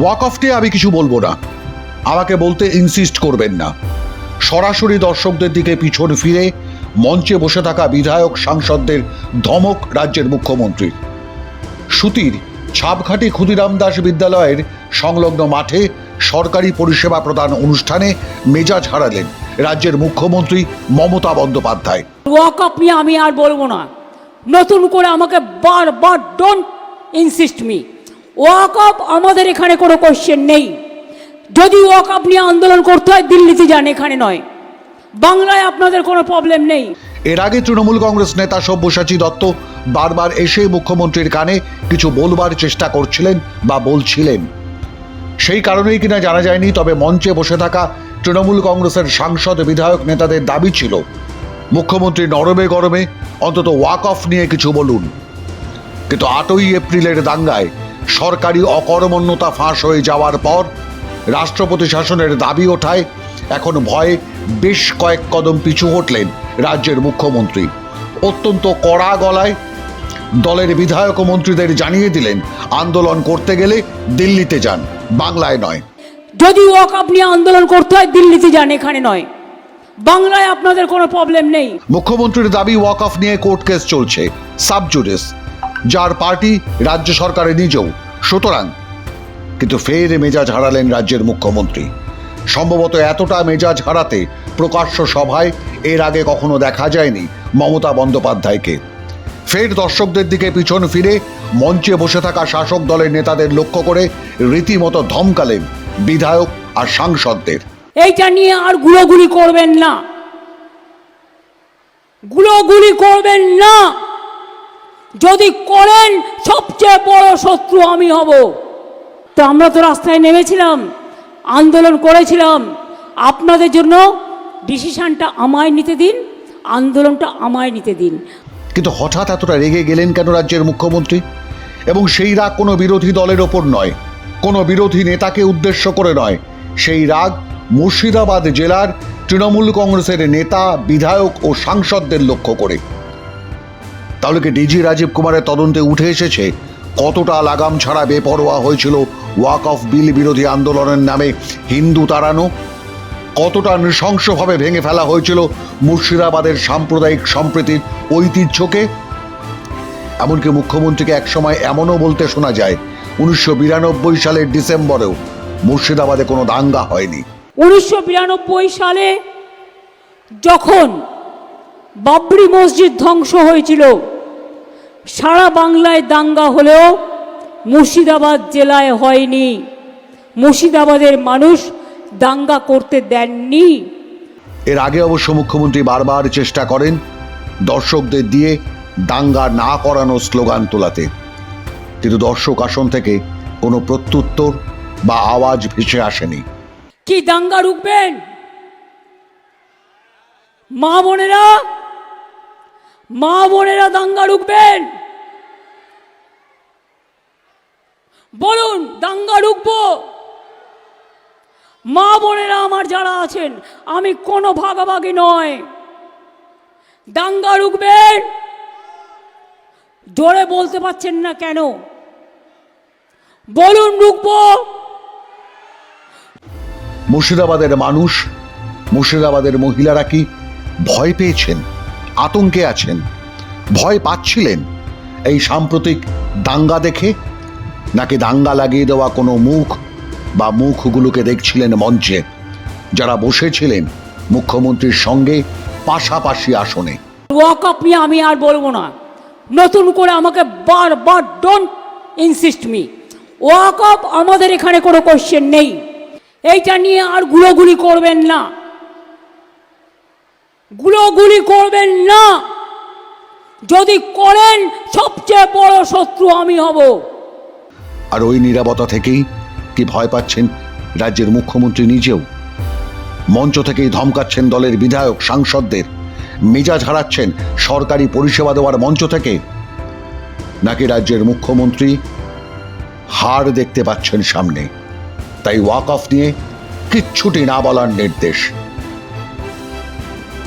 Walk of আমি কিছু বলব না। আমাকে বলতে ইনসিস্ট করবেন না। সরাসরি দর্শকদের দিকে পিছন ফিরে মঞ্চে বসে থাকা বিধায়ক, সাংসদদের ধমক রাজ্যের মুখ্যমন্ত্রীর সুতির ছাপঘাটি ক্ষুদিরাম দাস বিদ্যালয়ের সংলগ্ন মাঠে সরকারি পরিষেবা প্রদান অনুষ্ঠানে মেজাজ হারালেন রাজ্যের মুখ্যমন্ত্রী মমতা বন্দ্যোপাধ্যায়। ওয়াক নিয়ে আমি আর বলব না। নতুন করে আমাকে বারবার don't insist me walk up আমাদের এখানে কোনো কোশ্চেন নেই। যদি ওয়াক আপ নিয়ে আন্দোলন করতে হয়, দিল্লিতে যান, এখানে নয়। বাংলায় আপনাদের কোনো প্রবলেম নেই। এর আগে তৃণমূল কংগ্রেস নেতা সব্যসাচী দত্ত বারবার এসে মুখ্যমন্ত্রীর কানে কিছু বলবার চেষ্টা করছিলেন বা বলছিলেন। সেই কারণেই কিনা জানা যায়নি, তবে মঞ্চে বসে থাকা তৃণমূল কংগ্রেসের সাংসদ বিধায়ক নেতাদের দাবি ছিল, মুখ্যমন্ত্রী নরমে গরমে অন্তত ওয়াক অফ নিয়ে কিছু বলুন। কিন্তু আটই এপ্রিলের দাঙ্গায় সরকারি অকর্মণ্যতা ফাঁস হয়ে যাওয়ার পর রাষ্ট্রপতি শাসনের দাবি ওঠায় এখন ভয়ে বেশ কয়েক কদম পিছু হটলেন রাজ্যের মুখ্যমন্ত্রী। অত্যন্ত কড়া গলায় দলের বিধায়ক মন্ত্রীদের জানিয়ে দিলেন আন্দোলন করতে গেলে দিল্লিতে যান বাংলায় নয়। যদি ওয়াক আপ নিয়ে আন্দোলন করতে হয় দিল্লিতে যান এখানে নয়। বাংলায় আপনাদের কোনো প্রবলেম নেই। মুখ্যমন্ত্রীর দাবি ওয়াক অফ নিয়ে কোর্ট কেস চলছে সাবজুডিস যার পার্টি রাজ্য সরকারে নিজেও। সুতরাং কিন্তু ফের মেজাজ হারালেন রাজ্যের মুখ্যমন্ত্রী। সম্ভবত এতটা মেজাজ হারাতে প্রকাশ্য সভায় এর আগে কখনো দেখা যায়নি মমতা বন্দ্যোপাধ্যায়কে। ফের দর্শকদের দিকে পিছন ফিরে মঞ্চে বসে থাকা শাসক দলের নেতাদের লক্ষ্য করে রীতিমতো ধমকালেন বিধায়ক আর সাংসদদের। এইটা নিয়ে আর গুলোগুলি করবেন না। গুলোগুলি করবেন না। যদি করেন সবচেয়ে বড় শত্রু আমি হব। তো আমরা তো রাস্তায় নেমেছিলাম, আন্দোলন করেছিলাম। আপনাদের জন্য ডিসিশনটা আমায় নিতে দিন, আন্দোলনটা আমায় নিতে দিন। কিন্তু হঠাৎ এতটা রেগে গেলেন কেন রাজ্যের মুখ্যমন্ত্রী? এবং সেই রাগ কোনো বিরোধী দলের ওপর নয়, কোনো বিরোধী নেতাকে উদ্দেশ্য করে নয়। সেই রাগ মুর্শিদাবাদ জেলার তৃণমূল কংগ্রেসের নেতা, বিধায়ক ও সাংসদদের লক্ষ্য করে। তাহলে কি ডিজি রাজীব কুমারের তদন্তে উঠে এসেছে? কতটা লাগাম ছাড়া বেপরোয়া হয়েছিল ওয়াক অফ বিল বিরোধী আন্দোলনের নামে হিন্দু তাড়ানো? কতটা নৃশংসভাবে ভেঙে ফেলা হয়েছিল মুর্শিদাবাদের সাম্প্রদায়িক সম্প্রীতির ঐতিহ্যকে? এমনকি মুখ্যমন্ত্রীকে একসময় এমনও বলতে শোনা যায়, উনিশশো বিরানব্বই সালের ডিসেম্বরেও মুর্শিদাবাদে কোনো দাঙ্গা হয়নি। উনিশশো বিরানব্বই সালে যখন বাবরি মসজিদ ধ্বংস হয়েছিল সারা বাংলায় দাঙ্গা হলেও মুর্শিদাবাদ জেলায় হয়নি। মুর্শিদাবাদের মানুষ দাঙ্গা করতে দেননি। এর আগে অবশ্য মুখ্যমন্ত্রী বারবার চেষ্টা করেন দর্শকদের দিয়ে দাঙ্গা না করানো স্লোগান তোলাতে। কিন্তু দর্শক আসন থেকে কোনো প্রত্যুত্তর বা আওয়াজ ভেসে আসেনি। কি দাঙ্গা রুখবেন? মা বোনেরা মা বোনেরা দাঙ্গা রুখবেন। বলুন, দাঙ্গা রুখবো। মা বোনেরা আমার যারা আছেন, আমি কোনো ভাগাভাগি নয়। দাঙ্গা রুখবেন। জোরে বলতে পারছেন না কেন? বলুন, রুখবো। মুর্শিদাবাদের মানুষ, মুর্শিদাবাদের মহিলারা কি ভয় পেয়েছেন? আতঙ্কে আছেন। ভয় পাচ্ছিলেন। এই সাম্প্রতিক দাঙ্গা দেখে নাকি দাঙ্গা লাগিয়ে দেওয়া কোনো মুখ বা মুখগুলোকে দেখছিলেন মঞ্চে, যারা বসেছিলেন মুখ্যমন্ত্রীর সঙ্গে পাশাপাশি আসনে। নিয়ে আমি আর বলব না। নতুন করে আমাকে বারবার ডোন্ট ইনসিস্ট মি ওয়াক আমাদের এখানে কোনো কোশ্চেন নেই। এইটা নিয়ে আর গুলোগুলি করবেন না। গুলোগুলি করবেন না। যদি করেন, সবচেয়ে বড় শত্রু আমি হব। আর ওই নিরাপত্তা থেকেই কি ভয় পাচ্ছেন রাজ্যের মুখ্যমন্ত্রী নিজেও? মঞ্চ থেকেই ধমকাচ্ছেন দলের বিধায়ক, সাংসদদের। মেজাজ হারাচ্ছেন সরকারি পরিষেবা দেওয়ার মঞ্চ থেকে। নাকি রাজ্যের মুখ্যমন্ত্রী হার দেখতে পাচ্ছেন সামনে? তাই ওয়াক অফ নিয়ে কিচ্ছুটি না বলার নির্দেশ।